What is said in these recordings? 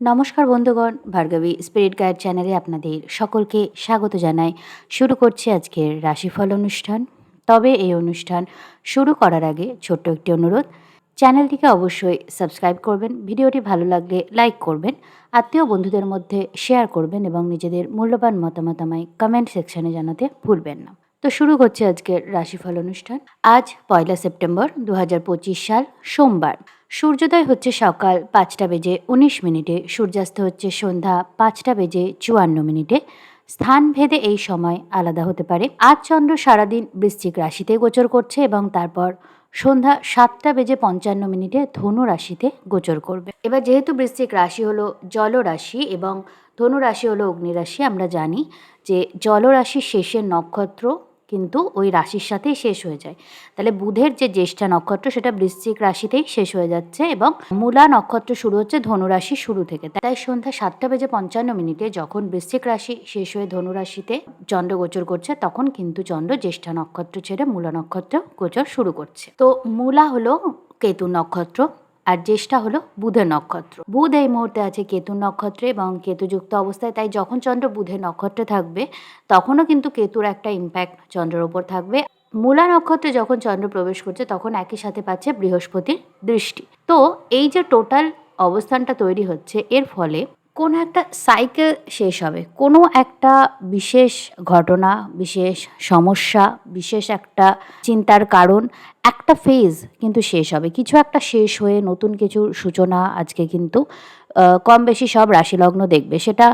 নমস্কার বন্ধুগণ, Bhargavi spirit guide চ্যানেলে আপনাদের সকলকে স্বাগত জানাই। শুরু করছি আজকের রাশিফল অনুষ্ঠান। তবে এই অনুষ্ঠান শুরু করার আগে ছোট্ট একটি অনুরোধ চ্যানেলটিকে অবশ্যই সাবস্ক্রাইব করবেন, ভিডিওটি ভালো লাগলে লাইক করবেন, আত্মীয় বন্ধুদের মধ্যে শেয়ার করবেন এবং নিজেদের মূল্যবান মতামত আমায় কমেন্ট সেকশনে জানাতে ভুলবেন না। তো শুরু করছে আজকের রাশিফল অনুষ্ঠান। আজ পয়লা সেপ্টেম্বর দু হাজার পঁচিশ সাল, সোমবার। সূর্যোদয় হচ্ছে সকাল পাঁচটা বেজে উনিশ মিনিটে, সূর্যাস্ত হচ্ছে সন্ধ্যা পাঁচটা বেজে চুয়ান্ন মিনিটে। স্থান ভেদে এই সময় আলাদা হতে পারে। আজ চন্দ্র সারাদিন বৃশ্চিক রাশিতে গোচর করছে এবং তারপর সন্ধ্যা সাতটা বেজে পঞ্চান্ন মিনিটে ধনু রাশিতে গোচর করবে। এবার যেহেতু বৃশ্চিক রাশি হলো জলরাশি এবং ধনু রাশি হলো অগ্নিরাশি আমরা জানি যে জলরাশির শেষের নক্ষত্র কিন্তু ওই রাশির সাথেই শেষ হয়ে যায়। তাহলে বুধের যে জ্যেষ্ঠা নক্ষত্র, সেটা বৃশ্চিক রাশিতেই শেষ হয়ে যাচ্ছে এবং মূলা নক্ষত্র শুরু হচ্ছে ধনুরাশি শুরু থেকে। তাই সন্ধ্যা সাতটা বেজে পঞ্চান্ন মিনিটে যখন বৃশ্চিক রাশি শেষ হয়ে ধনুরাশিতে চন্দ্র গোচর করছে, তখন কিন্তু চন্দ্র জ্যেষ্ঠা নক্ষত্র ছেড়ে মূলা নক্ষত্র গোচর শুরু করছে। তো মূলা হলো কেতু নক্ষত্র। আর জ্যেষ্ঠা হলো বুধের নক্ষত্র। বুধ এই মুহূর্তে আছে কেতু নক্ষত্রে এবং কেতুযুক্ত অবস্থায়, তাই যখন চন্দ্র বুধের নক্ষত্রে থাকবে, তখনও কিন্তু কেতুর একটা ইম্প্যাক্ট চন্দ্রের ওপর থাকবে। মূলা নক্ষত্রে যখন চন্দ্র প্রবেশ করছে, তখন একই সাথে পাচ্ছে বৃহস্পতির দৃষ্টি। তো এই যে টোটাল অবস্থানটা তৈরি হচ্ছে, এর ফলে কোনো একটা সাইকেল শেষ হবে। কোনো একটা বিশেষ ঘটনা, বিশেষ সমস্যা, বিশেষ একটা চিন্তার কারণ, একটা ফেজ কিন্তু শেষ হবে। কিছু একটা শেষ হয়ে নতুন কিছু সূচনা আজকে কিন্তু কম বেশি সব রাশিলগ্ন দেখবে। সেটা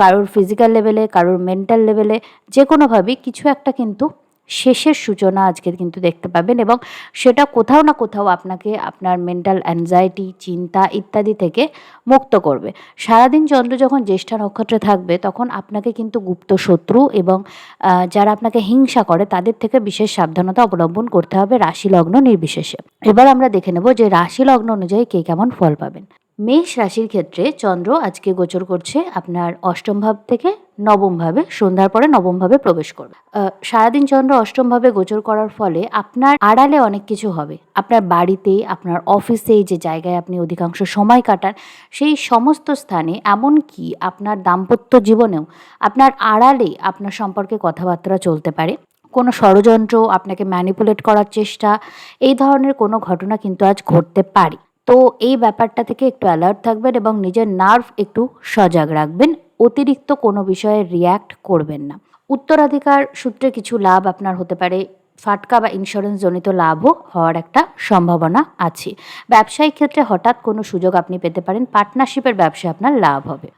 কারোর ফিজিক্যাল লেভেলে কারোর মেন্টাল লেভেলে যে কোনোভাবেই কিছু একটা কিন্তু শেষের সূচনা আজকে কিন্তু দেখতে পাবেন এবং সেটা কোথাও না কোথাও আপনাকে আপনার মেন্টাল অ্যাংজাইটি চিন্তা ইত্যাদি থেকে মুক্ত করবে। সারাদিন চন্দ্র যখন জ্যেষ্ঠা নক্ষত্রে থাকবে, তখন আপনাকে কিন্তু গুপ্ত শত্রু এবং যারা আপনাকে হিংসা করে, তাদের থেকে বিশেষ সাবধানতা অবলম্বন করতে হবে রাশি লগ্ন নির্বিশেষে। এবার আমরা দেখে নেব যে রাশি লগ্ন অনুযায়ী কে কেমন ফল পাবেন। মেষ রাশির ক্ষেত্রে চন্দ্র আজকে গোচর করছে আপনার অষ্টম ভাব থেকে নবম ভাবে, সন্ধ্যার পরে নবম ভাবে প্রবেশ করবে। সারাদিন চন্দ্র অষ্টম ভাবে গোচর করার ফলে আপনার আড়ালে অনেক কিছু হবে। আপনার বাড়িতে, আপনার অফিসে যে জায়গায় আপনি অধিকাংশ সময় কাটান, সেই সমস্ত স্থানে এমনকি আপনার দাম্পত্য জীবনেও আপনার আড়ালে আপনার সম্পর্কে কথাবার্তা চলতে পারে। কোনো ষড়যন্ত্র, আপনাকে ম্যানিপুলেট করার চেষ্টা, এই ধরনের কোনো ঘটনা কিন্তু আজ ঘটতে পারে। তো এই ব্যাপারটা থেকে একটু অ্যালার্ট থাকবেন এবং নিজের নার্ভ একটু সজাগ রাখবেন। অতিরিক্ত কোনো বিষয়ে রিয়্যাক্ট করবেন না। উত্তরাধিকার সূত্রে কিছু লাভ আপনার হতে পারে। ফাটকা বা ইন্স্যুরেন্স জনিত লাভও হওয়ার একটা সম্ভাবনা আছে। ব্যবসায়িক ক্ষেত্রে হঠাৎ কোনো সুযোগ আপনি পেতে পারেন। পার্টনারশিপের ব্যবসায় আপনার লাভ হবে।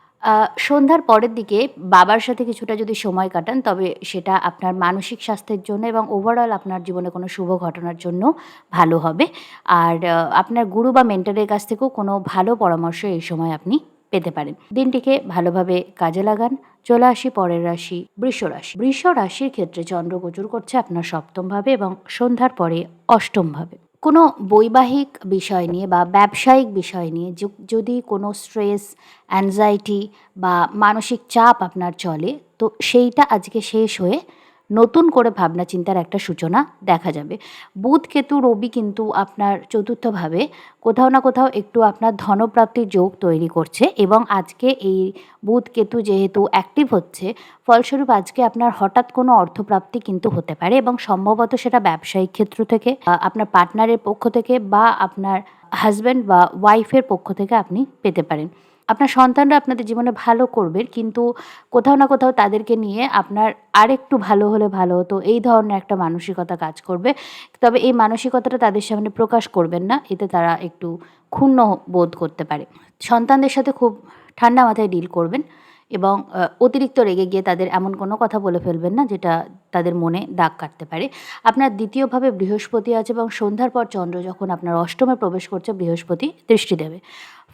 সন্ধ্যার পরের দিকে বাবার সাথে কিছুটা যদি সময় কাটান, তবে সেটা আপনার মানসিক স্বাস্থ্যের জন্য এবং ওভারঅল আপনার জীবনে কোনো শুভ ঘটনার জন্য ভালো হবে। আর আপনার গুরু বা মেন্টারের কাছ থেকেও কোনো ভালো পরামর্শ এই সময় আপনি পেতে পারেন। দিনটিকে ভালোভাবে কাজে লাগান। চলে আসি পরের রাশি, বৃষ রাশি। বৃষ রাশির ক্ষেত্রে চন্দ্র গোচর করছে আপনার সপ্তম ভাবে এবং সন্ধ্যার পরে অষ্টম ভাবে। কোনো বৈবাহিক বিষয় নিয়ে বা ব্যবসায়িক বিষয় নিয়ে যদি কোনো স্ট্রেস অ্যাংজাইটি বা মানসিক চাপ আপনার চলে, তো সেইটা আজকে শেষ হয়ে নতুন করে ভাবনা চিন্তার একটা সূচনা দেখা যাবে। বুধ, কেতু, রবি কিন্তু আপনার চতুর্থভাবে কোথাও না কোথাও একটু আপনার ধনপ্রাপ্তির যোগ তৈরি করছে এবং আজকে এই বুধ, কেতু যেহেতু অ্যাক্টিভ হচ্ছে, ফলস্বরূপ আজকে আপনার হঠাৎ কোনো অর্থপ্রাপ্তি কিন্তু হতে পারে এবং সম্ভবত সেটা ব্যবসায়িক ক্ষেত্র থেকে আপনার পার্টনারের পক্ষ থেকে বা আপনার হাজব্যান্ড বা ওয়াইফের পক্ষ থেকে আপনি পেতে পারেন। আপনার সন্তানরা আপনাদের জীবনে ভালো করবে, কিন্তু কোথাও না কোথাও তাদেরকে নিয়ে আপনার আরেকটু ভালো হলে ভালো হতো। এই ধরনের একটা মানসিকতা কাজ করবে। তবে এই মানসিকতাটা তাদের সামনে প্রকাশ করবেন না, এতে তারা একটু ক্ষুণ্ণ বোধ করতে পারে। সন্তানদের সাথে খুব ঠান্ডা মাথায় ডিল করবেন। এবং অতিরিক্ত রেগে গিয়ে তাদের এমন কোনো কথা বলে ফেলবেন না, যেটা তাদের মনে দাগ কাটতে পারে। আপনার দ্বিতীয়ভাবে বৃহস্পতি আছে এবং সন্ধ্যার পর চন্দ্র যখন আপনার অষ্টমে প্রবেশ করছে, বৃহস্পতি দৃষ্টি দেবে।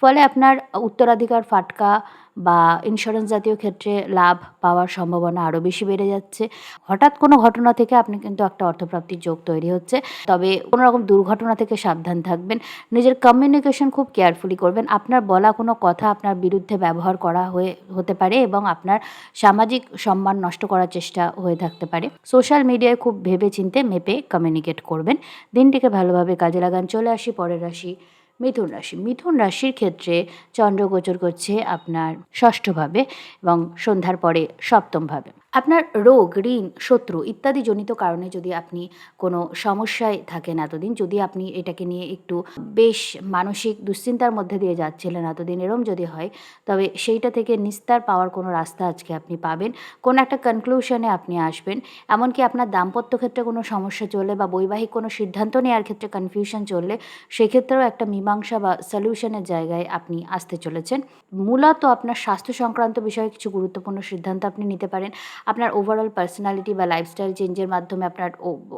ফলে আপনার উত্তরাধিকার ফাটকা বা ইন্স্যুরেন্স জাতীয় ক্ষেত্রে লাভ পাওয়ার সম্ভাবনা আরও বেশি বেড়ে যাচ্ছে। হঠাৎ কোনো ঘটনা থেকে আপনি কিন্তু একটা অর্থপ্রাপ্তির যোগ তৈরি হচ্ছে। তবে কোনো রকম দুর্ঘটনা থেকে সাবধান থাকবেন। নিজের কমিউনিকেশন খুব কেয়ারফুলি করবেন। আপনার বলা কোনো কথা আপনার বিরুদ্ধে ব্যবহার করা হয়ে, হতে পারে এবং আপনার সামাজিক সম্মান নষ্ট করার চেষ্টা হয়ে থাকতে পারে। সোশ্যাল মিডিয়ায় খুব ভেবে চিনতে মেপে কমিউনিকেট করবেন। দিনটিকে ভালোভাবে কাজে লাগান। চলে আসি পরের রাশি মিথুন রাশি। মিথুন রাশির ক্ষেত্রে চন্দ্রগোচর করছে আপনার ষষ্ঠভাবে এবং সন্ধ্যার পরে সপ্তমভাবে। আপনার রোগ, ঋণ, শত্রু ইত্যাদি জনিত কারণে যদি আপনি কোনো সমস্যায় থাকেন এতদিন, যদি আপনি এটাকে নিয়ে একটু বেশ মানসিক দুশ্চিন্তার মধ্যে দিয়ে যাচ্ছিলেন এতদিন, এরম যদি হয়, তবে সেইটা থেকে নিস্তার পাওয়ার কোনো রাস্তা আজকে আপনি পাবেন। কোনো একটা কনক্লুশনে আপনি আসবেন। এমনকি আপনার দাম্পত্য ক্ষেত্রে কোনো সমস্যা চললে বা বৈবাহিক কোনো সিদ্ধান্ত নেওয়ার ক্ষেত্রে কনফিউশন চললে, সেক্ষেত্রেও একটা মীমাংসা বা সলিউশনের জায়গায় আপনি আসতে চলেছেন। মূলত আপনার স্বাস্থ্য সংক্রান্ত বিষয়ে কিছু গুরুত্বপূর্ণ সিদ্ধান্ত আপনি নিতে পারেন। আপনার ওভারঅল পার্সোনালিটি বা লাইফস্টাইল চেঞ্জের মাধ্যমে আপনার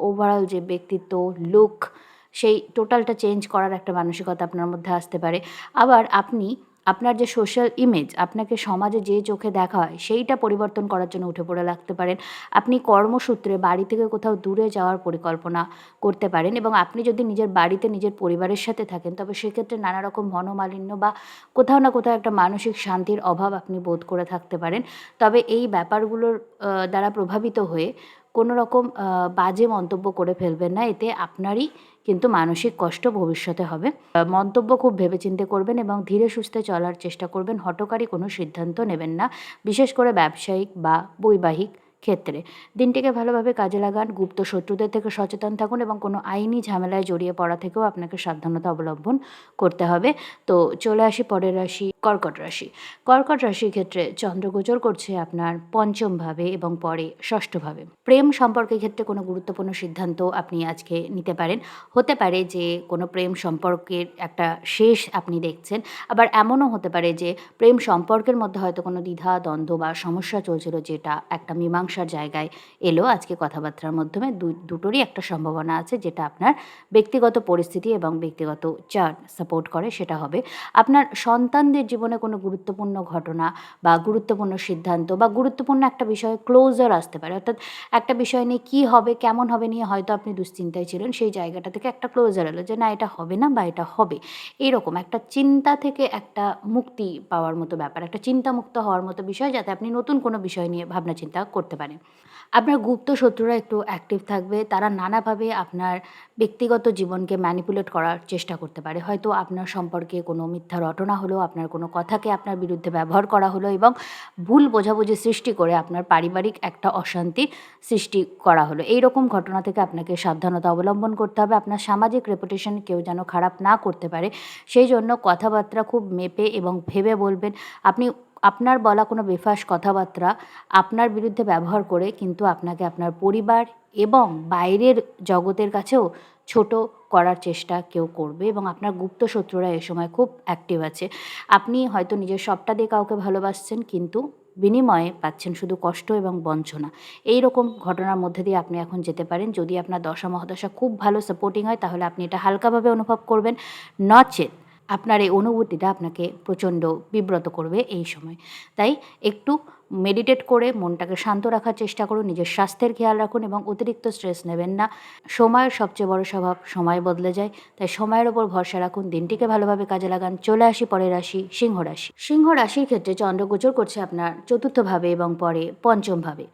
ওভারঅল যে ব্যক্তিত্ব লুক সেই টোটালটা চেঞ্জ করার একটা মানসিকতা আপনার মধ্যে আসতে পারে। আবার আপনি আপনার যে সোশ্যাল ইমেজ আপনাকে সমাজে যে চোখে দেখা হয়, সেইটা পরিবর্তন করার জন্য উঠে পড়ে লাগতে পারেন। আপনি কর্মসূত্রে বাড়ি থেকে কোথাও দূরে যাওয়ার পরিকল্পনা করতে পারেন এবং আপনি যদি নিজের বাড়িতে নিজের পরিবারের সাথে থাকেন, তবে সেক্ষেত্রে নানা রকম মনোমালিন্য বা কোথাও না কোথাও একটা মানসিক শান্তির অভাব আপনি বোধ করে থাকতে পারেন। তবে এই ব্যাপারগুলোর দ্বারা প্রভাবিত হয়ে কোনো রকম বাজে মন্তব্য করে ফেলবেন না। এতে আপনারই কিন্তু মানসিক কষ্ট ভবিষ্যতে হবে। মন্তব্য খুব ভেবেচিন্তে করবেন এবং ধীরে সুস্থে চলার চেষ্টা করবেন। হটকারী কোনো সিদ্ধান্ত নেবেন না। বিশেষ করে ব্যবসায়িক বা বৈবাহিক ক্ষেত্রে। দিনটিকে ভালোভাবে কাজে লাগান, গুপ্ত শত্রুদের থেকে সচেতন থাকুন এবং কোনো আইনি ঝামেলায় জড়িয়ে পড়া থেকেও আপনাকে সাবধানতা অবলম্বন করতে হবে। তো চলে আসি পরের রাশি, কর্কট রাশি। কর্কট রাশির ক্ষেত্রে চন্দ্রগোচর করছে আপনার পঞ্চমভাবে এবং পরে ষষ্ঠভাবে। প্রেম সম্পর্কের ক্ষেত্রে কোনো গুরুত্বপূর্ণ সিদ্ধান্ত আপনি আজকে নিতে পারেন। হতে পারে যে কোনো প্রেম সম্পর্কের একটা শেষ আপনি দেখছেন। আবার এমনও হতে পারে যে প্রেম সম্পর্কের মধ্যে হয়তো কোনো দ্বিধা, দ্বন্দ্ব বা সমস্যা চলছিল যেটা একটা মীমাংসার জায়গায় এলো। আজকে কথাবার্তার মাধ্যমে দুটোরই একটা সম্ভাবনা আছে যেটা আপনার ব্যক্তিগত পরিস্থিতি এবং ব্যক্তিগত চার্ট সাপোর্ট করে, সেটা হবে আপনার সন্তানদের জীবনে কোনো গুরুত্বপূর্ণ ঘটনা বা গুরুত্বপূর্ণ সিদ্ধান্ত বা গুরুত্বপূর্ণ একটা বিষয়ে ক্লোজার আসতে পারে। অর্থাৎ একটা বিষয় নিয়ে কী হবে, কেমন হবে নিয়ে হয়তো আপনি দুশ্চিন্তায় ছিলেন, সেই জায়গাটা থেকে একটা ক্লোজার এলো যে না, এটা হবে না বা এটা হবে। এরকম একটা চিন্তা থেকে একটা মুক্তি পাওয়ার মতো ব্যাপার, একটা চিন্তামুক্ত হওয়ার মতো বিষয় যাতে আপনি নতুন কোনো বিষয় নিয়ে ভাবনা চিন্তা করতে পারেন আপনার গুপ্ত শত্রুরা একটু অ্যাক্টিভ থাকবে, তারা নানাভাবে আপনার ব্যক্তিগত জীবনকে ম্যানিপুলেট করার চেষ্টা করতে পারে। হয়তো আপনার সম্পর্কে কোনো মিথ্যা রটনা হলো, আপনার কোনো কথাকে আপনার বিরুদ্ধে ব্যবহার করা হলো এবং ভুল বোঝাবুঝি সৃষ্টি করে আপনার পারিবারিক একটা অশান্তি সৃষ্টি করা হলো। এই রকম ঘটনা থেকে আপনাকে সাবধানতা অবলম্বন করতে হবে। আপনার সামাজিক রেপুটেশন কেউ যেন খারাপ না করতে পারে, সেই জন্য কথাবার্তা খুব মেপে এবং ভেবে বলবেন। আপনি আপনার বলা কোনো বেফাস কথাবার্তা আপনার বিরুদ্ধে ব্যবহার করে কিন্তু আপনাকে আপনার পরিবার এবং বাইরের জগতের কাছেও ছোট করার চেষ্টা কেউ করবে এবং আপনার গুপ্ত শত্রুরা এ সময় খুব অ্যাক্টিভ আছে। আপনি হয়তো নিজের সবটা দিয়ে কাউকে ভালোবাসছেন কিন্তু বিনিময়ে পাচ্ছেন শুধু কষ্ট এবং বঞ্চনা। এই রকম ঘটনার মধ্যে দিয়ে আপনি এখন যেতে পারেন। যদি আপনার দশা মহাদশা খুব ভালো সাপোর্টিং হয় তাহলে আপনি এটা হালকাভাবে অনুভব করবেন। নচেত আপনার এই অনুভূতিটা আপনাকে প্রচণ্ড বিব্রত করবে এই সময়। তাই একটু মেডিটেট করে মনটাকে শান্ত রাখার চেষ্টা করুন, নিজের স্বাস্থ্যের খেয়াল রাখুন এবং অতিরিক্ত স্ট্রেস নেবেন না। সময়ের সবচেয়ে বড় স্বভাব সময় বদলে যায়। তাই সময়ের ওপর ভরসা রাখুন, দিনটিকে ভালোভাবে কাজে লাগান। চলে আসি পরের রাশি, সিংহ রাশি। সিংহ রাশির ক্ষেত্রে চন্দ্রগোচর করছে আপনার চতুর্থভাবে এবং পরে পঞ্চমভাবে।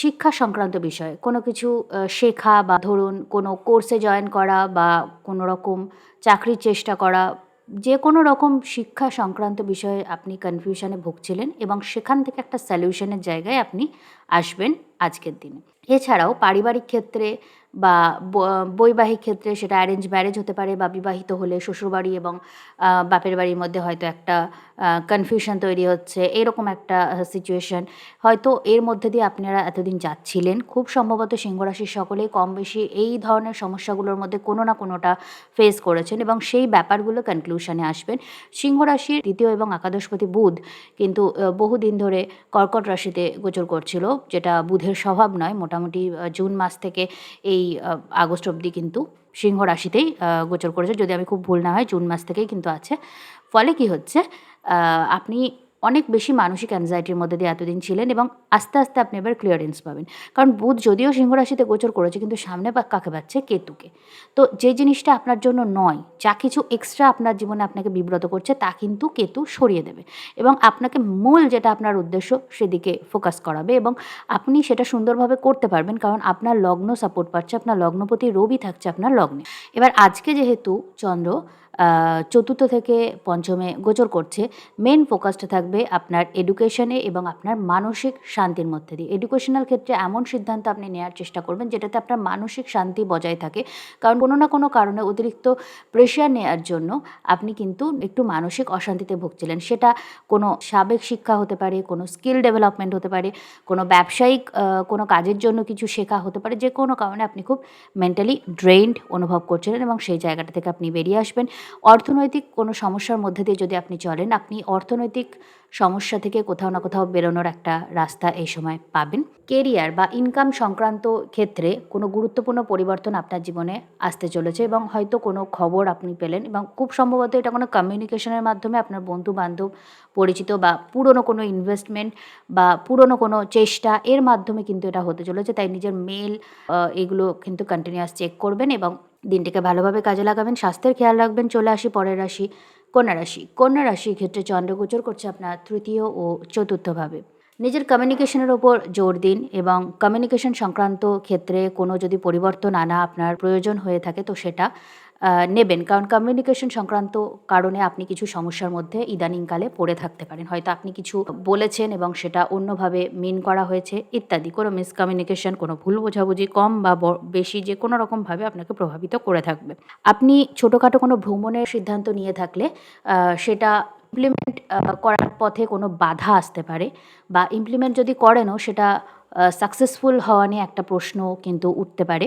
শিক্ষা সংক্রান্ত বিষয় কোনো কিছু শেখা বা ধরুন কোনো কোর্সে জয়েন করা বা কোনো রকম চাকরির চেষ্টা করা যে কোনো রকম শিক্ষা সংক্রান্ত বিষয়ে আপনি কনফিউশনে ভুগছিলেন এবং সেখান থেকে একটা সলিউশনের জায়গায় আপনি আসবেন আজকের দিনে। এছাড়াও পারিবারিক ক্ষেত্রে বা বৈবাহিক ক্ষেত্রে সেটা অ্যারেঞ্জ ম্যারেজ হতে পারে বা বিবাহিত হলে শ্বশুরবাড়ি এবং বাপের বাড়ির মধ্যে হয়তো একটা কনফিউশন তৈরি হচ্ছে, এরকম একটা সিচুয়েশন হয়তো এর মধ্যে দিয়ে আপনারা এতদিন যাচ্ছিলেন, খুব সম্ভবত সিংহরাশির সকলেই কম বেশি এই ধরনের সমস্যাগুলোর মধ্যে কোনো না কোনোটা ফেস করেছেন এবং সেই ব্যাপারগুলো কনক্লুশনে আসবেন। সিংহরাশির দ্বিতীয় এবং একাদশপতি বুধ কিন্তু বহুদিন ধরে কর্কট রাশিতে গোচর করছিল, যেটা বুধের স্বভাব নয়। মোটামুটি জুন মাস থেকে এই আগস্ট অবধি কিন্তু সিংহ রাশিতেই গোচর করেছে। যদি আমি খুব ভুল না হয়, জুন মাস থেকেই কিন্তু আছে। ফলে কি হচ্ছে? আপনি অনেক বেশি মানসিক অ্যাংজাইটির মধ্যে দিয়ে এতদিন ছিলেন এবং আস্তে আস্তে আপনি এবার ক্লিয়ারেন্স পাবেন। কারণ বুধ যদিও সিংহ রাশিতে গোচর করেছে, কিন্তু সামনে পা- কাকে পাচ্ছে? কেতুকে। তো যে জিনিসটা আপনার জন্য নয়, যা কিছু এক্সট্রা আপনার জীবনে আপনাকে বিব্রত করছে, তা কিন্তু কেতু সরিয়ে দেবে। এবং আপনাকে মূল যেটা আপনার উদ্দেশ্য, সেদিকে ফোকাস করাবে এবং আপনি সেটা সুন্দরভাবে করতে পারবেন, কারণ আপনার লগ্ন সাপোর্ট পাচ্ছে, আপনার লগ্নপতি রবি থাকছে আপনার লগ্নে। এবার আজকে যেহেতু চন্দ্র চতুর্থ থেকে পঞ্চমে গোচর করছে। মেন ফোকাসটা থাকবে আপনার এডুকেশনে এবং আপনার মানসিক শান্তির মধ্যে দিয়ে। এডুকেশনাল ক্ষেত্রে এমন সিদ্ধান্ত আপনি নেওয়ার চেষ্টা করবেন যেটাতে আপনার মানসিক শান্তি বজায় থাকে। কারণ কোনো না কোনো কারণে অতিরিক্ত প্রেশার নেওয়ার জন্য আপনি কিন্তু একটু মানসিক অশান্তিতে ভুগছিলেন। সেটা কোনো সাবেক শিক্ষা হতে পারে, কোনো স্কিল ডেভেলপমেন্ট হতে পারে, কোনো ব্যবসায়িক কোনো কাজের জন্য কিছু শেখা হতে পারে। যে কোনো কারণে আপনি খুব মেন্টালি ড্রেইনড অনুভব করছিলেন এবং সেই জায়গাটা থেকে আপনি বেরিয়ে আসবেন। অর্থনৈতিক কোনো সমস্যার মধ্যে দিয়ে যদি আপনি চলেন, আপনি অর্থনৈতিক সমস্যা থেকে কোথাও না কোথাও বেরোনোর একটা রাস্তা এই সময় পাবেন। কেরিয়ার বা ইনকাম সংক্রান্ত ক্ষেত্রে কোনো গুরুত্বপূর্ণ পরিবর্তন আপনার জীবনে আসতে চলেছে এবং হয়তো কোনো খবর আপনি পেলেন এবং খুব সম্ভবত এটা কোনো কমিউনিকেশনের মাধ্যমে আপনার বন্ধু বান্ধব পরিচিত বা পুরনো কোনো ইনভেস্টমেন্ট বা পুরনো কোনো চেষ্টা এর মাধ্যমে কিন্তু এটা হতে চলেছে। তাই নিজের মেল এগুলো কিন্তু কন্টিনিউয়াস চেক করবেন এবং দিনটিকে ভালোভাবে কাজে লাগাবেন, স্বাস্থ্যের খেয়াল রাখবেন, চলে আসি পরের রাশি, কন্যা রাশি। কন্যা রাশির ক্ষেত্রে চন্দ্রগোচর করছে আপনার তৃতীয় ও চতুর্থভাবে। নিজের কমিউনিকেশনের ওপর জোর দিন এবং কমিউনিকেশন সংক্রান্ত ক্ষেত্রে কোনো যদি পরিবর্তন আনা আপনার প্রয়োজন হয়ে থাকে, তো সেটা নেবেন। কারণ কমিউনিকেশন সংক্রান্ত কারণে আপনি কিছু সমস্যার মধ্যে ইদানিংকালে পড়ে থাকতে পারেন। হয়তো আপনি কিছু বলেছেন এবং সেটা অন্যভাবে মিন করা হয়েছে ইত্যাদি। কোনো মিসকমিউনিকেশন কোনো ভুল বোঝাবুঝি কম বা বেশি যে কোনো রকমভাবে আপনাকে প্রভাবিত করে থাকবে। আপনি ছোটোখাটো কোনো ভ্রমণের সিদ্ধান্ত নিয়ে থাকলে সেটা ইমপ্লিমেন্ট করার পথে কোনো বাধা আসতে পারে বা ইমপ্লিমেন্ট যদি করেনও সেটা সাকসেসফুল হওয়া নিয়ে একটা প্রশ্ন কিন্তু উঠতে পারে।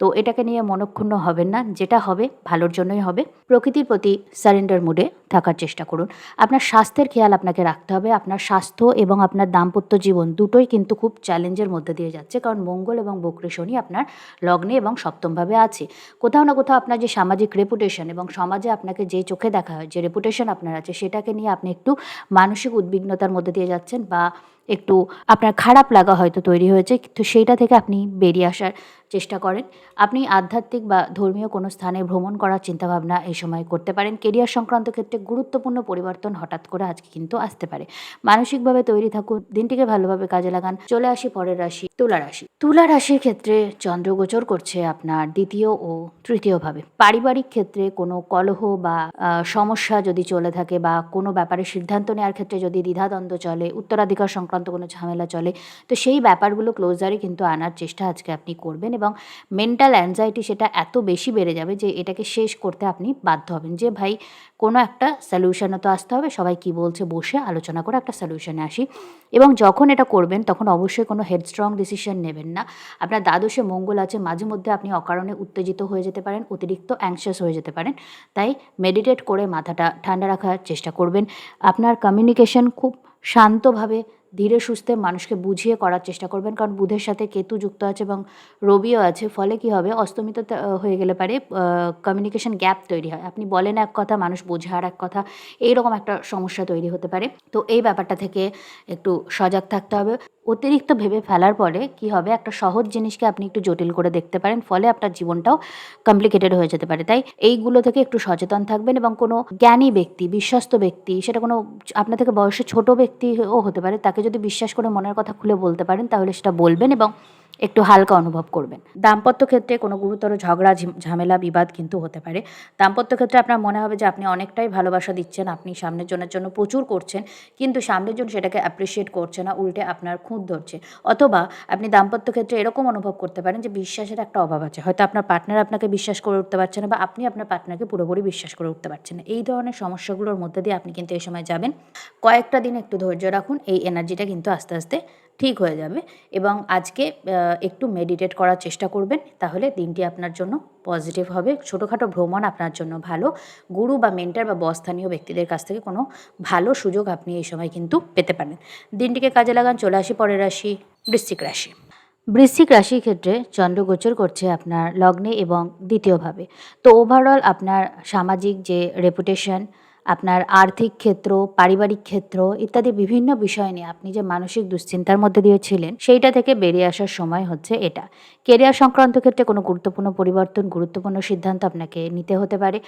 তো এটাকে নিয়ে মনক্ষুণ্ণ হবেন না, যেটা হবে ভালোর জন্যই হবে। প্রকৃতির প্রতি সারেন্ডার মুডে থাকার চেষ্টা করুন। আপনার স্বাস্থ্যের খেয়াল আপনাকে রাখতে হবে, আপনার স্বাস্থ্য এবং আপনার দাম্পত্য জীবন দুটোই কিন্তু খুব চ্যালেঞ্জের মধ্যে দিয়ে যাচ্ছে, কারণ মঙ্গল এবং বক্রী শনি আপনার লগ্নে এবং সপ্তমভাবে আছে। কোথাও না কোথাও আপনার যে সামাজিক রেপুটেশন এবং সমাজে আপনাকে যে চোখে দেখা হয়, যে রেপুটেশন আপনার আছে, সেটাকে নিয়ে আপনি একটু মানসিক উদ্বিগ্নতার মধ্যে দিয়ে যাচ্ছেন বা একটু আপনার খারাপ লাগা হয়তো তৈরি হয়েছে তো সেইটা থেকে আপনি বেরিয়ে আসার চেষ্টা করেন। আপনি আধ্যাত্মিক বা ধর্মীয় কোনো স্থানে ভ্রমণ করার চিন্তাভাবনা এই সময় করতে পারেন। কেরিয়ার সংক্রান্ত ক্ষেত্রে গুরুত্বপূর্ণ পরিবর্তন হঠাৎ করে আজকে কিন্তু আসতে পারে। মানসিকভাবে তৈরি থাকুন, দিনটিকে ভালোভাবে কাজে লাগান। চলে আসি পরের রাশি, তুলা রাশি। তুলা রাশির ক্ষেত্রে চন্দ্রগোচর করছে আপনার দ্বিতীয় ও তৃতীয়ভাবে পারিবারিক ক্ষেত্রে কোনো কলহ বা সমস্যা যদি চলে থাকে বা কোনো ব্যাপারে সিদ্ধান্ত নেওয়ার ক্ষেত্রে যদি দ্বিধাদ্বন্দ্ব চলে, উত্তরাধিকার সংক্রান্ত কোনো ঝামেলা চলে। তো সেই ব্যাপারগুলো ক্লোজারে কিন্তু আনার চেষ্টা আজকে আপনি করবেন এবং মেন্টাল অ্যাংজাইটি সেটা এত বেশি বেড়ে যাবে যে এটাকে শেষ করতে আপনি বাধ্য হবেন যে, ভাই, কোনো একটা সলিউশনে তো আসতে হবে, সবাই কি বলছে বসে আলোচনা করে একটা সলিউশনে আসি। এবং যখন এটা করবেন, তখন অবশ্যই কোনো হেডস্ট্রং ডিসিশন নেবেন না। আপনার দ্বাদশে মঙ্গল আছে, মাঝে মধ্যে আপনি অকারণে উত্তেজিত হয়ে যেতে পারেন, অতিরিক্ত অ্যাংশাস হয়ে যেতে পারেন। তাই মেডিটেট করে মাথাটা ঠান্ডা রাখার চেষ্টা করবেন। আপনার কমিউনিকেশন খুব শান্তভাবে ধীরে সুস্থে মানুষকে বুঝিয়ে করার চেষ্টা করবেন। কারণ বুধের সাথে কেতু যুক্ত আছে এবং রবিও আছে। ফলে কি হবে? অস্তমিত হয়ে গেলে পারে কমিউনিকেশন গ্যাপ তৈরি হয়। আপনি বলেন এক কথা, মানুষ বোঝার এক কথা, এইরকম একটা সমস্যা তৈরি হতে পারে। তো এই ব্যাপারটা থেকে একটু সজাগ থাকতে হবে। অতিরিক্ত ভেবে ফেলার পরে কি হবে? একটা সহজ জিনিসকে আপনি একটু জটিল করে দেখতে পারেন, ফলে আপনার জীবনটাও কমপ্লিকেটেড হয়ে যেতে পারে। তাই এইগুলো থেকে একটু সচেতন থাকবেন এবং কোনো জ্ঞানী ব্যক্তি, বিশ্বস্ত ব্যক্তি, সেটা কোনো আপনার থেকে বয়সে ছোট ব্যক্তিও হতে পারে, তাকে যদি বিশ্বাস করে মনের কথা খুলে বলতে পারেন, তাহলে সেটা বলবেন এবং একটু হালকা অনুভব করবেন। দাম্পত্য ক্ষেত্রে কোনো গুরুতর ঝগড়া, ঝিম- ঝামেলা, বিবাদ কিন্তু হতে পারে। দাম্পত্য ক্ষেত্রে আপনার মনে হবে যে আপনি অনেকটাই ভালোবাসা দিচ্ছেন, আপনি সামনের জনের জন্য প্রচুর করছেন, কিন্তু সামনের জন সেটাকে অ্যাপ্রিসিয়েট করছে না, উল্টে আপনার খুঁত ধরছে। অথবা আপনি দাম্পত্য ক্ষেত্রে এরকম অনুভব করতে পারেন যে বিশ্বাসের একটা অভাব আছে। হয়তো আপনার পার্টনার আপনাকে বিশ্বাস করে উঠতে পারছে না বা আপনি আপনার পার্টনারকে পুরোপুরি বিশ্বাস করে উঠতে পারছেন না। এই ধরনের সমস্যাগুলোর মধ্যে দিয়ে আপনি কিন্তু এই সময় যাবেন। কয়েকটা দিন একটু ধৈর্য রাখুন, এই এনার্জিটা কিন্তু আস্তে আস্তে ঠিক হয়ে যাবে এবং আজকে একটু মেডিটেট করার চেষ্টা করবেন, তাহলে দিনটি আপনার জন্য পজিটিভ হবে। ছোটোখাটো ভ্রমণ আপনার জন্য ভালো। গুরু বা মেন্টার বা বস্থানীয় ব্যক্তিদের কাছ থেকে কোনো ভালো সুযোগ আপনি এই সময় কিন্তু পেতে পারেন। দিনটিকে কাজে লাগান, চলে আসি পরের রাশি, বৃশ্চিক রাশি। বৃশ্চিক রাশির ক্ষেত্রে চন্দ্রগোচর করছে আপনার লগ্নে এবং দ্বিতীয়ভাবে। তো ওভারঅল আপনার সামাজিক যে রেপুটেশন আপনার আর্থিক ক্ষেত্র, পারিবারিক ক্ষেত্র ইত্যাদি বিভিন্ন বিষয় নিয়ে আপনি যে মানসিক দুশ্চিন্তার মধ্যে দিয়ে ছিলেন, সেইটা থেকে বেরিয়ে আসার সময় হচ্ছে এটা। কেরিয়ার সংক্রান্ত ক্ষেত্রে কোনো গুরুত্বপূর্ণ পরিবর্তন, গুরুত্বপূর্ণ সিদ্ধান্ত আপনাকে নিতে হতে পারে।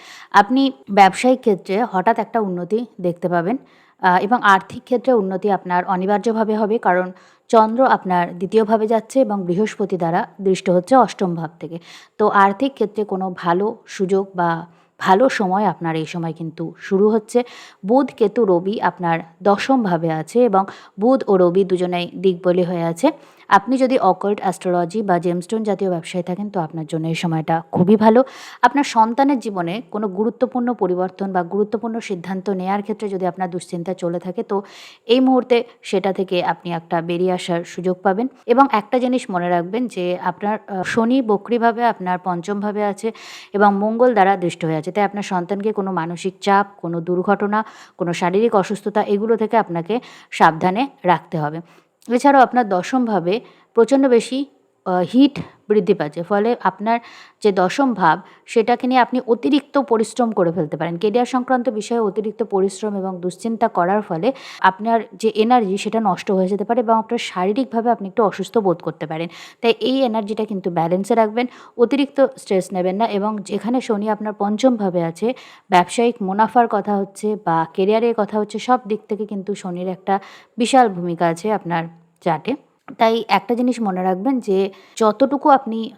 আপনি ব্যবসায়িক ক্ষেত্রে হঠাৎ একটা উন্নতি দেখতে পাবেন এবং আর্থিক ক্ষেত্রে উন্নতি আপনার অনিবার্যভাবে হবে, কারণ চন্দ্র আপনার দ্বিতীয়ভাবে যাচ্ছে এবং বৃহস্পতি দ্বারা দৃষ্ট হচ্ছে অষ্টম ভাব থেকে। তো আর্থিক ক্ষেত্রে কোনো ভালো সুযোগ বা ভালো সময় আপনার এই সময় কিন্তু শুরু হচ্ছে। বুধ, কেতু, রবি আপনার দশমভাবে আছে এবং বুধ ও রবি দুজনেই দিকবলি হয়ে আছে। আপনি যদি অকাল্ট অ্যাস্ট্রোলজি বা জেমস্টোন জাতীয় ব্যবসায় থাকেন, তো আপনার জন্য এই সময়টা খুবই ভালো। আপনার সন্তানের জীবনে কোনো গুরুত্বপূর্ণ পরিবর্তন বা গুরুত্বপূর্ণ সিদ্ধান্ত নেওয়ার ক্ষেত্রে যদি আপনার দুশ্চিন্তা চলে থাকে, তো এই মুহূর্তে সেটা থেকে আপনি একটা বেরিয়ে আসার সুযোগ পাবেন। এবং একটা জিনিস মনে রাখবেন যে, আপনার শনি বক্রিভাবে আপনার পঞ্চমভাবে আছে এবং মঙ্গল দ্বারা দৃষ্ট হয়ে আছে। তাই আপনার সন্তানকে কোনো মানসিক চাপ, কোনো দুর্ঘটনা, কোনো শারীরিক অসুস্থতা, এগুলো থেকে আপনাকে সাবধানে রাখতে হবে। এছাড়াও আপনার দশমভাবে প্রচণ্ড বেশি হিট বৃদ্ধি পাচ্ছে। ফলে আপনার যে দশম ভাব, সেটাকে নিয়ে আপনি অতিরিক্ত পরিশ্রম করে ফেলতে পারেন। কেরিয়ার সংক্রান্ত বিষয়ে অতিরিক্ত পরিশ্রম এবং দুশ্চিন্তা করার ফলে আপনার যে এনার্জি সেটা নষ্ট হয়ে যেতে পারে এবং আপনার শারীরিকভাবে আপনি একটু অসুস্থ বোধ করতে পারেন। তাই এই এনার্জিটা কিন্তু ব্যালেন্সে রাখবেন, অতিরিক্ত স্ট্রেস নেবেন না এবং যেখানে শনি আপনার পঞ্চমভাবে আছে, ব্যবসায়িক মুনাফার কথা হচ্ছে বা কেরিয়ারের কথা হচ্ছে, সব দিক থেকে কিন্তু শনির একটা বিশাল ভূমিকা আছে আপনার চার্টে তাই একটা জিনিস মনে রাখবেন যে, যতটুকু আপনি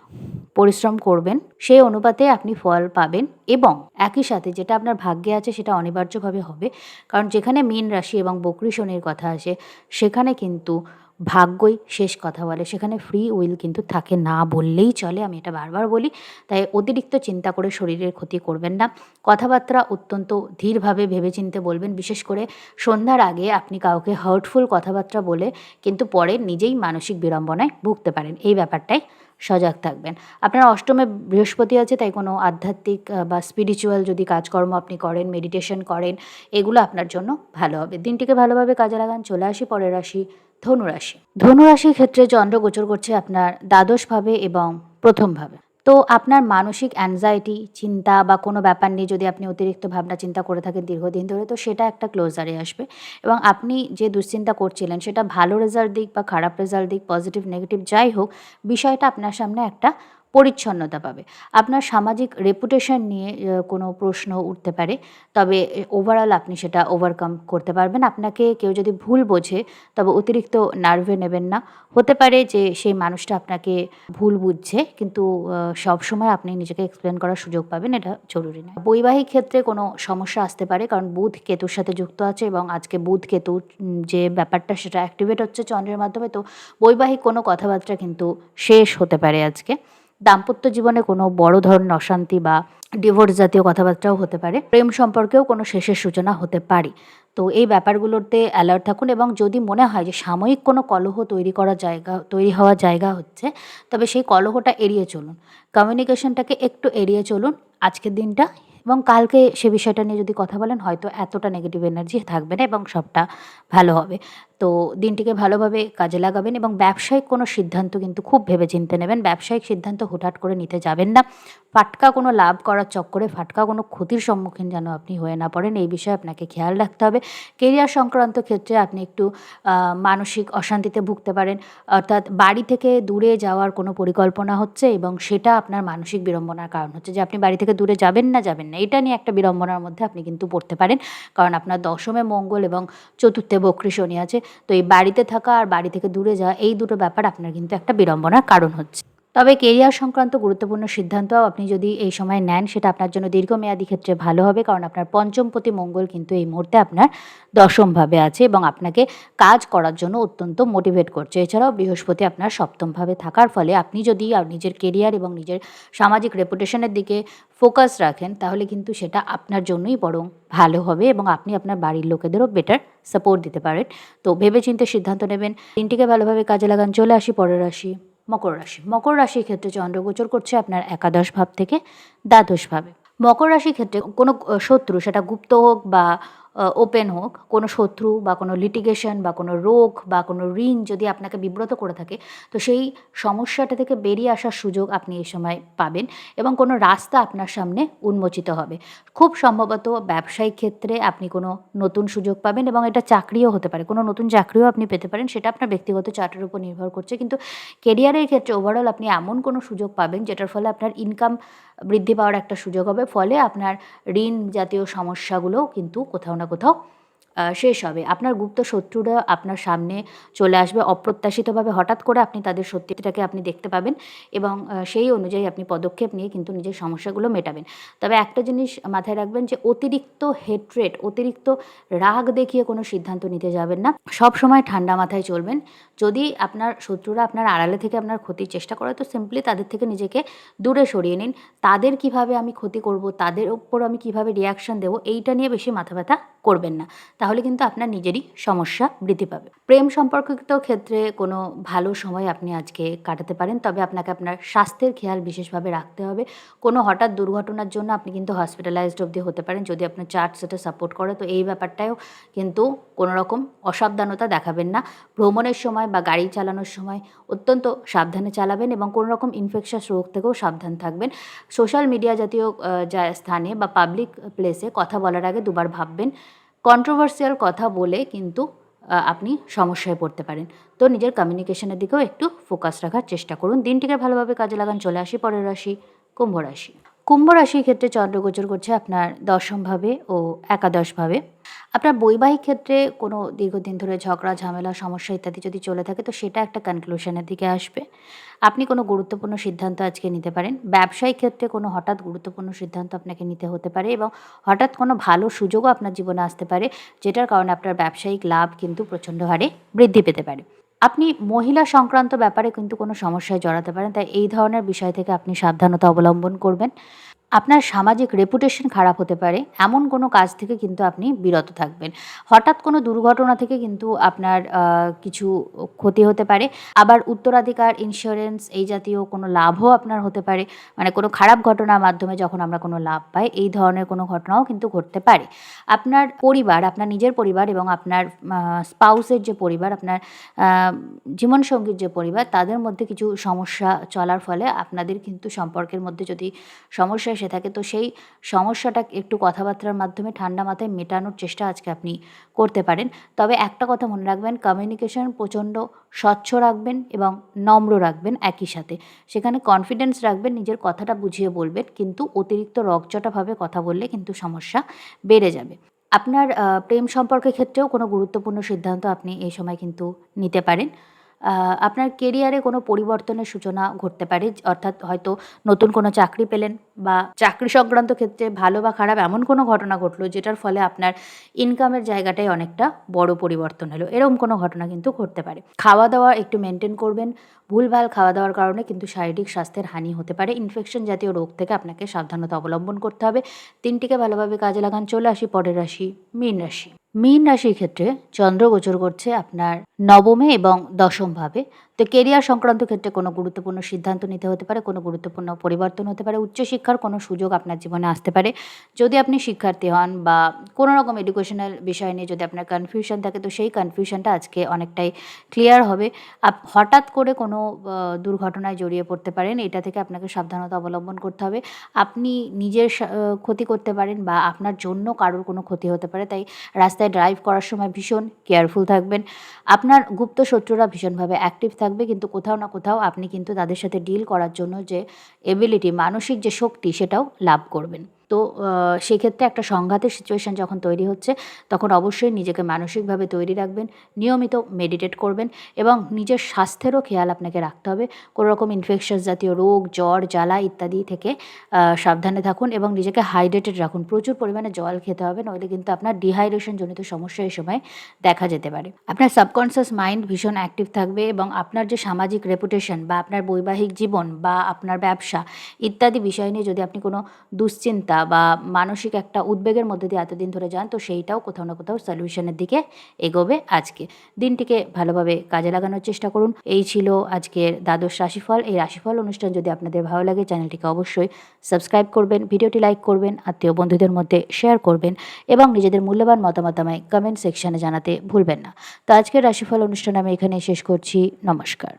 পরিশ্রম করবেন, সেই অনুপাতে আপনি ফল পাবেন এবং একই সাথে যেটা আপনার ভাগ্যে আছে সেটা অনিবার্যভাবে হবে। কারণ যেখানে মীন রাশি এবং বকরি শনির কথা আসে, সেখানে কিন্তু ভাগ্যই শেষ কথা বলে। সেখানে ফ্রি উইল কিন্তু থাকে, না বললেই চলে। আমি এটা বারবার বলি। তাই অতিরিক্ত চিন্তা করে শরীরের ক্ষতি করবেন না। কথাবার্তা অত্যন্ত ধীরভাবে ভেবেচিন্তে বলবেন। বিশেষ করে সন্ধ্যার আগে আপনি কাউকে হার্টফুল কথাবার্তা বলে কিন্তু পরে নিজেই মানসিক বিড়ম্বনায় ভুগতে পারেন। এই ব্যাপারটাই সজাগ থাকবেন। আপনার অষ্টমে বৃহস্পতি আছে, তাই কোনো আধ্যাত্মিক বা স্পিরিচুয়াল যদি কাজকর্ম আপনি করেন মেডিটেশন করেন, এগুলো আপনার জন্য ভালো হবে। দিনটিকে ভালোভাবে কাজে লাগান, চলে আসি পরের রাশি ধনুরাশি ধনুরাশির ক্ষেত্রে চন্দ্র গোচর করছে আপনার দ্বাদশভাবে এবং প্রথমভাবে। তো আপনার মানসিক অ্যাংজাইটি চিন্তা বা কোনো ব্যাপার নিয়ে যদি আপনি অতিরিক্ত ভাবনা চিন্তা করে থাকেন দীর্ঘদিন ধরে, তো সেটা একটা ক্লোজারে আসবে। এবং আপনি যে দুশ্চিন্তা করছিলেন, সেটা ভালো রেজাল্ট দিক বা খারাপ রেজাল্ট দিক পজিটিভ নেগেটিভ যাই হোক, বিষয়টা আপনার সামনে একটা পরিচ্ছন্নতা পাবে। আপনার সামাজিক রেপুটেশন নিয়ে কোনো প্রশ্ন উঠতে পারে, তবে ওভারঅল আপনি সেটা ওভারকাম করতে পারবেন। আপনাকে কেউ যদি ভুল বোঝে, তবে অতিরিক্ত নার্ভে নেবেন না। হতে পারে যে সেই মানুষটা আপনাকে ভুল বুঝছে, কিন্তু সব সময় আপনি নিজেকে এক্সপ্লেন করার সুযোগ পাবেন, এটা জরুরি না বৈবাহিক ক্ষেত্রে কোনো সমস্যা আসতে পারে, কারণ বুধ কেতুর সাথে যুক্ত আছে এবং আজকে বুধ কেতু যে ব্যাপারটা সেটা অ্যাক্টিভেট হচ্ছে চন্দ্রের মাধ্যমে, তো বৈবাহিক কোনো কথাবার্তা কিন্তু শেষ হতে পারে আজকে। দাম্পত্য জীবনে কোনো বড় ধরনের অশান্তি বা ডিভোর্স জাতীয় কথাবার্তাও হতে পারে। প্রেম সম্পর্কেও কোনো শেষের সূচনা হতে পারে। তো এই ব্যাপারগুলোতে অ্যালার্ট থাকুন এবং যদি মনে হয় যে সাময়িক কোনো কলহ তৈরি করা জায়গা, তৈরি হওয়া জায়গা হচ্ছে, তবে সেই কলহটা এড়িয়ে চলুন। কমিউনিকেশনটাকে একটু এড়িয়ে চলুন আজকের দিনটা এবং কালকে সে বিষয়টা নিয়ে যদি কথা বলেন, হয়তো এতটা নেগেটিভ এনার্জি থাকবে না এবং সবটা ভালো হবে। তো দিনটিকে ভালোভাবে কাজে লাগাবেন এবং ব্যবসায়িক কোনো সিদ্ধান্ত কিন্তু খুব ভেবেচিন্তে নেবেন। ব্যবসায়িক সিদ্ধান্ত হুটহাট করে নিতে যাবেন না। ফাটকা কোনো লাভ করার চক্করে ফাটকা কোনো ক্ষতির সম্মুখীন যেন আপনি হয়ে না পড়েন, এই বিষয়ে আপনাকে খেয়াল রাখতে হবে। কেরিয়ার সংক্রান্ত ক্ষেত্রে আপনি একটু মানসিক অশান্তিতে ভুগতে পারেন। অর্থাৎ বাড়ি থেকে দূরে যাওয়ার কোনো পরিকল্পনা হচ্ছে এবং সেটা আপনার মানসিক বিড়ম্বনার কারণ হচ্ছে যে আপনি বাড়ি থেকে দূরে যাবেন না যাবেন না। এটা নিয়ে একটা বিড়ম্বনার মধ্যে আপনি কিন্তু পড়তে পারেন। কারণ আপনার দশমে মঙ্গল এবং চতুর্থে বক্রী শনি আছে। তো এই বাড়িতে থাকা আর বাড়ি থেকে দূরে যাওয়া, এই দুটো ব্যাপার আপনার কিন্তু একটা বিড়ম্বনার কারণ হচ্ছে। তবে কেরিয়ার সংক্রান্ত গুরুত্বপূর্ণ সিদ্ধান্তও আপনি যদি এই সময় নেন, সেটা আপনার জন্য দীর্ঘমেয়াদী ক্ষেত্রে ভালো হবে। কারণ আপনার পঞ্চমপতি মঙ্গল কিন্তু এই মুহূর্তে আপনার দশমভাবে আছে এবং আপনাকে কাজ করার জন্য অত্যন্ত মোটিভেট করছে। এছাড়াও বৃহস্পতি আপনার সপ্তমভাবে থাকার ফলে আপনি যদি নিজের কেরিয়ার এবং নিজের সামাজিক রেপুটেশনের দিকে ফোকাস রাখেন, তাহলে কিন্তু সেটা আপনার জন্যই বরং ভালো হবে এবং আপনি আপনার বাড়ির লোকেদেরও বেটার সাপোর্ট দিতে পারেন। তো ভেবেচিন্তে সিদ্ধান্ত নেবেন। দিনটিকে ভালোভাবে কাজে লাগান। চলে আসি পরের রাশি। মকর রাশি। মকর রাশির ক্ষেত্রে চন্দ্রগোচর করছে আপনার একাদশ ভাব থেকে দ্বাদশ ভাবে। মকর রাশির ক্ষেত্রে কোনো শত্রু, সেটা গুপ্ত হোক বা ওপেন হোক, কোনো শত্রু বা কোনো লিটিগেশন বা কোনো রোগ বা কোনো ঋণ যদি আপনাকে বিব্রত করে থাকে, তো সেই সমস্যাটা থেকে বেরিয়ে আসার সুযোগ আপনি এই সময় পাবেন এবং কোনো রাস্তা আপনার সামনে উন্মোচিত হবে। খুব সম্ভবত ব্যবসায়িক ক্ষেত্রে আপনি কোনো নতুন সুযোগ পাবেন এবং এটা চাকরিও হতে পারে। কোনো নতুন চাকরিও আপনি পেতে পারেন, সেটা আপনার ব্যক্তিগত চার্টের উপর নির্ভর করছে। কিন্তু কেরিয়ারের ক্ষেত্রে ওভারঅল আপনি এমন কোনো সুযোগ পাবেন, যেটার ফলে আপনার ইনকাম বৃদ্ধি পাওয়ার একটা সুযোগ হবে। ফলে আপনার ঋণ জাতীয় সমস্যাগুলোও কিন্তু কোথাও না কোথাও শেষ হবে। আপনার গুপ্ত শত্রুরা আপনার সামনে চলে আসবে অপ্রত্যাশিতভাবে। হঠাৎ করে আপনি তাদের সত্যিটাকে আপনি দেখতে পাবেন এবং সেই অনুযায়ী আপনি পদক্ষেপ নিয়ে কিন্তু নিজের সমস্যাগুলো মেটাবেন। তবে একটা জিনিস মাথায় রাখবেন যে, অতিরিক্ত হেট্রেট অতিরিক্ত রাগ দেখিয়ে কোনো সিদ্ধান্ত নিতে যাবেন না। সব সময় ঠান্ডা মাথায় চলবেন। যদি আপনার শত্রুরা আপনার আড়ালে থেকে আপনার ক্ষতির চেষ্টা করে, তো সিম্পলি তাদের থেকে নিজেকে দূরে সরিয়ে নিন। তাদের কীভাবে আমি ক্ষতি করব, তাদের ওপর আমি কীভাবে রিয়াকশন দেবো, এইটা নিয়ে বেশি মাথা ব্যথা করবেন না। তাহলে কিন্তু আপনার নিজেরই সমস্যা বৃদ্ধি পাবে। প্রেম সম্পর্কিত ক্ষেত্রে কোনো ভালো সময় আপনি আজকে কাটাতে পারেন, তবে আপনাকে আপনার স্বাস্থ্যের খেয়াল বিশেষভাবে রাখতে হবে। কোনো হঠাৎ দুর্ঘটনার জন্য আপনি কিন্তু হসপিটালাইজড অবধি হতে পারেন, যদি আপনার চার্ট সেটা সাপোর্ট করে। তো এই ব্যাপারটাও কিন্তু কোনো রকম অসাবধানতা দেখাবেন না। ভ্রমণের সময় বা গাড়ি চালানোর সময় অত্যন্ত সাবধানে চালাবেন এবং কোনো রকম ইনফেকশাস রোগ থেকেও সাবধান থাকবেন। সোশ্যাল মিডিয়া জাতীয় যা স্থানে বা পাবলিক প্লেসে কথা বলার আগে দুবার ভাববেন কন্ট্রোভার্সিয়াল কথা বলে কিন্তু আপনি সমস্যায় পড়তে পারেন। তো নিজের কমিউনিকেশনের দিকেও একটু ফোকাস রাখার চেষ্টা করুন। দিনটিকে ভালোভাবে কাজে লাগান। চলে আসি পরের রাশি, কুম্ভ রাশি। কুম্ভ রাশির ক্ষেত্রে চন্দ্রগোচর করছে আপনার দশমভাবে ও একাদশভাবে। আপনার বৈবাহিক ক্ষেত্রে কোনো দীর্ঘদিন ধরে ঝগড়া, ঝামেলা, সমস্যা ইত্যাদি যদি চলে থাকে, তো সেটা একটা কনক্লুশনের দিকে আসবে। আপনি কোনো গুরুত্বপূর্ণ সিদ্ধান্ত আজকে নিতে পারেন। ব্যবসায়িক ক্ষেত্রে কোনো হঠাৎ গুরুত্বপূর্ণ সিদ্ধান্ত আপনাকে নিতে হতে পারে এবং হঠাৎ কোনো ভালো সুযোগও আপনার জীবনে আসতে পারে, যেটার কারণে আপনার ব্যবসায়িক লাভ কিন্তু প্রচণ্ড হারে বৃদ্ধি পেতে পারে। আপনি মহিলা সংক্রান্ত ব্যাপারে কিন্তু কোনো সমস্যায় জড়াতে পারেন, তাই এই ধরনের বিষয় থেকে আপনি সাবধানতা অবলম্বন করবেন। আপনার সামাজিক রেপুটেশন খারাপ হতে পারে। এমন কোনো কাজ থেকে কিন্তু আপনি বিরত থাকবেন। হঠাৎ কোনো দুর্ঘটনা থেকে কিন্তু আপনার কিছু ক্ষতি হতে পারে। আবার উত্তরাধিকার ইন্স্যুরেন্স এই জাতীয় কোনো লাভও আপনার হতে পারে। মানে কোনো খারাপ ঘটনার মাধ্যমে যখন আমরা কোনো লাভ পাই, এই ধরনের কোনো ঘটনাও কিন্তু ঘটতে পারে। আপনার পরিবার, আপনার নিজের পরিবার এবং আপনার স্পাউসের যে পরিবার, আপনার জীবনসঙ্গীর যে পরিবার, তাদের মধ্যে কিছু সমস্যা চলার ফলে আপনাদের কিন্তু সম্পর্কের মধ্যে যদি সমস্যা এসে থাকে। তো সেই সমস্যাটা একটু কথাবার্তার মাধ্যমে ঠান্ডা মাথায় মেটানোর চেষ্টা আজকে আপনি করতে পারেন। তবে একটা কথা মনে রাখবেন কমিউনিকেশন প্রচণ্ড স্বচ্ছ রাখবেন এবং নম্র রাখবেন একই সাথে। সেখানে কনফিডেন্স রাখবেন, নিজের কথাটা বুঝিয়ে বলবেন, কিন্তু অতিরিক্ত রকচটাভাবে কথা বললে কিন্তু সমস্যা বেড়ে যাবে। আপনার প্রেম সম্পর্কের ক্ষেত্রেও কোনো গুরুত্বপূর্ণ সিদ্ধান্ত আপনি এই সময় কিন্তু নিতে পারেন। আপনার কেরিয়ারে কোনো পরিবর্তনের সূচনা ঘটতে পারে? অর্থাৎ হয়তো নতুন কোনো চাকরি পেলেন বা চাকরি সংক্রান্ত ক্ষেত্রে ভালো বা খারাপ এমন কোনো ঘটনা ঘটলো যেটার ফলে আপনার ইনকামের জায়গাটায় অনেকটা বড় পরিবর্তন হলো। এরকম কোনো ঘটনা কিন্তু ঘটতে পারে। খাওয়া দাওয়া একটু মেনটেন করবেন। ভুলভাল খাওয়া দাওয়ার কারণে কিন্তু শারীরিক স্বাস্থ্যের হানি হতে পারে। ইনফেকশন জাতীয় রোগ থেকে আপনাকে সাবধানতা অবলম্বন করতে হবে। তিনটিকে ভালোভাবে কাজে লাগান। চলে আসি পরের রাশি, মীন রাশি। মীন রাশির ক্ষেত্রে চন্দ্রগোচর করছে আপনার নবমে এবং দশমভাবে। তো কেরিয়ার সংক্রান্ত ক্ষেত্রে কোনো গুরুত্বপূর্ণ সিদ্ধান্ত নিতে হতে পারে, কোনো গুরুত্বপূর্ণ পরিবর্তন হতে পারে, উচ্চশিক্ষার কোনো সুযোগ আপনার জীবনে আসতে পারে। যদি আপনি শিক্ষার্থী হন বা কোনো রকম এডুকেশনাল বিষয় নিয়ে যদি আপনার কনফিউশন থাকে, তো সেই কনফিউশনটা আজকে অনেকটাই ক্লিয়ার হবে। আপ, হঠাৎ করে কোনো দুর্ঘটনায় জড়িয়ে পড়তে পারেন, এটা থেকে আপনাকে সাবধানতা অবলম্বন করতে হবে। আপনি নিজের ক্ষতি করতে পারেন বা আপনার জন্য কারোর কোনো ক্ষতি হতে পারে, তাই রাস্তায় ড্রাইভ করার সময় ভীষণ কেয়ারফুল থাকবেন। আপনার গুপ্ত শত্রুরা ভীষণভাবে অ্যাক্টিভ থাকবে। কিন্তু কোথাও না কোথাও আপনি কিন্তু তাদের সাথে ডিল করার জন্য যে এবিলিটি মানসিক যে শক্তি, সেটাও লাভ করবেন। তো সেক্ষেত্রে একটা সংঘাতের সিচুয়েশন যখন তৈরি হচ্ছে, তখন অবশ্যই নিজেকে মানসিকভাবে তৈরি রাখবেন, নিয়মিত মেডিটেট করবেন এবং নিজের স্বাস্থ্যেরও খেয়াল আপনাকে রাখতে হবে। কোনো রকম ইনফেকশাস জাতীয় রোগ, জ্বর, জ্বালা ইত্যাদি থেকে সাবধানে থাকুন এবং নিজেকে হাইড্রেটেড রাখুন। প্রচুর পরিমাণে জল খেতে হবে, নইলে কিন্তু আপনার ডিহাইড্রেশন জনিত সমস্যা এই সময় দেখা যেতে পারে। আপনার সাবকনসিয়াস মাইন্ড ভীষণ অ্যাক্টিভ থাকবে এবং আপনার যে সামাজিক রেপুটেশন বা আপনার বৈবাহিক জীবন বা আপনার ব্যবসা ইত্যাদি বিষয় নিয়ে যদি আপনি কোনো দুশ্চিন্তা বা মানসিক একটা উদ্বেগের মধ্যে দিয়ে এতদিন ধরে যান, তো সেইটাও কোথাও না কোথাও সলিউশনের দিকে এগোবে আজকে। দিনটিকে ভালোভাবে কাজে লাগানোর চেষ্টা করুন। এই ছিল আজকের দ্বাদশ রাশিফল। এই রাশিফল অনুষ্ঠান যদি আপনাদের ভালো লাগে, চ্যানেলটিকে অবশ্যই সাবস্ক্রাইব করবেন, ভিডিওটি লাইক করবেন, আত্মীয় বন্ধুদের মধ্যে শেয়ার করবেন এবং নিজেদের মূল্যবান মতামত আমায় কমেন্ট সেকশানে জানাতে ভুলবেন না। তো আজকের রাশিফল অনুষ্ঠান আমি এখানে শেষ করছি। নমস্কার।